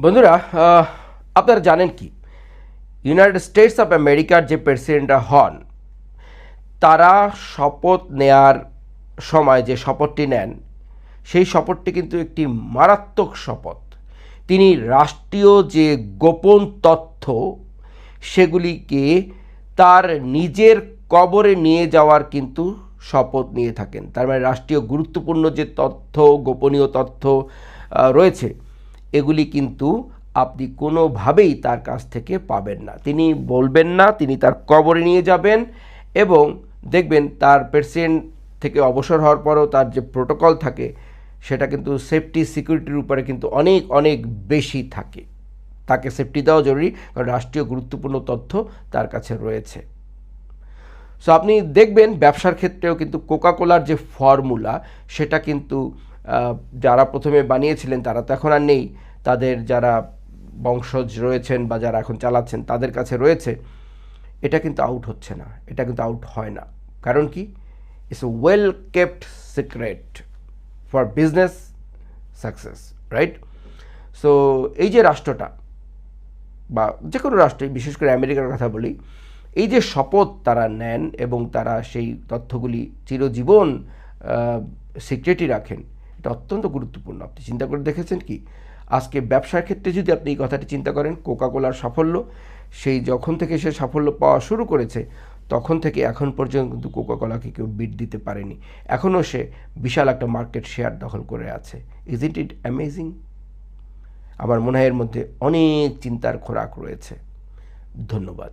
বন্ধুরা আপনারা জানেন কি? ইউনাইটেড স্টেটস অফ আমেরিকার যে প্রেসিডেন্টরা হন, তারা শপথ নেয়ার সময় যে শপথটি নেন, সেই শপথটি কিন্তু একটি মারাত্মক শপথ। তিনি রাষ্ট্রীয় যে গোপন তথ্য, সেগুলিকে তার নিজের কবরে নিয়ে যাওয়ার কিন্তু শপথ নিয়ে থাকেন। তার মানে রাষ্ট্রীয় গুরুত্বপূর্ণ যে তথ্য, গোপনীয় তথ্য রয়েছে এগুলি কিন্তু আপনি কোনোভাবেই তার কাছ থেকে পাবেন না। তিনি বলবেন না, তিনি তার কবরে নিয়ে যাবেন এবং দেখবেন তার পেশেন্ট থেকে অবসর হওয়ার পরেও তার যে প্রোটোকল থাকে, সেটা কিন্তু সেফটি সিকিউরিটির উপরে কিন্তু অনেক অনেক বেশি থাকে। তাকে সেফটি দেওয়া জরুরি, কারণ রাষ্ট্রীয় গুরুত্বপূর্ণ তথ্য তার কাছে রয়েছে। সো আপনি দেখবেন ব্যবসার ক্ষেত্রেও কিন্তু কোকাকোলার যে ফর্মুলা সেটা কিন্তু যারা প্রথমে বানিয়েছিলেন, তারা তো এখন আর নেই। তাদের যারা বংশজ রয়েছেন বা যারা এখন চালাচ্ছেন, তাদের কাছে রয়েছে। এটা কিন্তু আউট হচ্ছে না। এটা কিন্তু আউট হয় না। কারণ কি? It's a well kept secret for business success right so এই যে রাষ্ট্রটা, বা যে কোনো রাষ্ট্রে, বিশেষ করে আমেরিকার কথা বলি, এই যে শপথ তারা নেন এবং তারা সেই তথ্যগুলি চিরজীবন সিক্রেটই রাখেন এটা অত্যন্ত গুরুত্বপূর্ণ। আপনি চিন্তা করে দেখেছেন কি? আজকে ব্যবসার ক্ষেত্রে যদি আপনি এই কথাটি চিন্তা করেন, কোকাকোলার সাফল্য, সেই যখন থেকে সে সাফল্য পাওয়া শুরু করেছে, তখন থেকে এখন পর্যন্ত কিন্তু কোকাকোলাকে কেউ বিট দিতে পারেনি। এখনও সে বিশাল একটা মার্কেট শেয়ার দখল করে আছে। ইজ ইট ইট অ্যামেজিং আমার মনে হয় এর মধ্যে অনেক চিন্তার খোরাক রয়েছে। ধন্যবাদ।